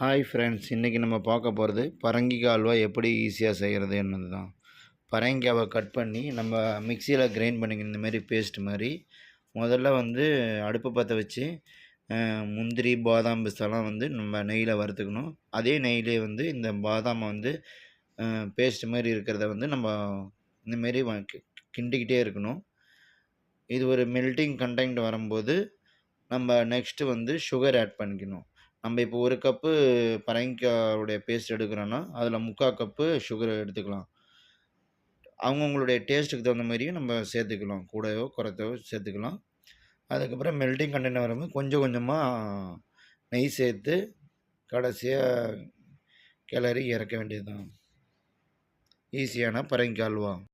Hi friends இன்றைக்கி நம்ம பார்க்க போகிறது பரங்கிக்காய் அல்வா எப்படி ஈஸியாக செய்கிறது என்னது தான் பரங்கிக்காவை கட் பண்ணி நம்ம மிக்சியில் கிரைண்ட் பண்ணிக்கணும். இந்தமாரி பேஸ்ட் மாதிரி. முதல்ல வந்து அடுப்பு பற்ற வச்சு முந்திரி பாதாம் பிஸ்தெல்லாம் வந்து நம்ம நெய்யில் வறுத்துக்கணும். அதே நெய்யிலே வந்து இந்த பாதாமை வந்து பேஸ்ட் மாதிரி இருக்கிறத வந்து நம்ம இந்தமாரி வ- கி- கிண்டிக்கிட்டே இருக்கணும். இது ஒரு மெல்ட்டிங் கண்டென்ட் வரும்போது நம்ம நெக்ஸ்ட்டு வந்து சுகர் ஆட் பண்ணிக்கணும். நம்ம இப்போ ஒரு கப்பு பரங்கிக்காவுடைய பேஸ்ட் எடுக்கிறோன்னா அதில் முக்கால் கப்பு சுகர் எடுத்துக்கலாம். அவங்கவுங்களுடைய டேஸ்ட்டுக்கு தகுந்த மாதிரியும் நம்ம சேர்த்துக்கலாம். கூடவோ குறைத்தவோ சேர்த்துக்கலாம். அதுக்கப்புறம் மெல்டிங் கண்டெய்னர் வரும்போது கொஞ்சம் கொஞ்சமாக நெய் சேர்த்து கடைசியாக கிளறி இறக்க வேண்டியது தான் ஈஸியான பரங்கிக்கால்வா அல்வா.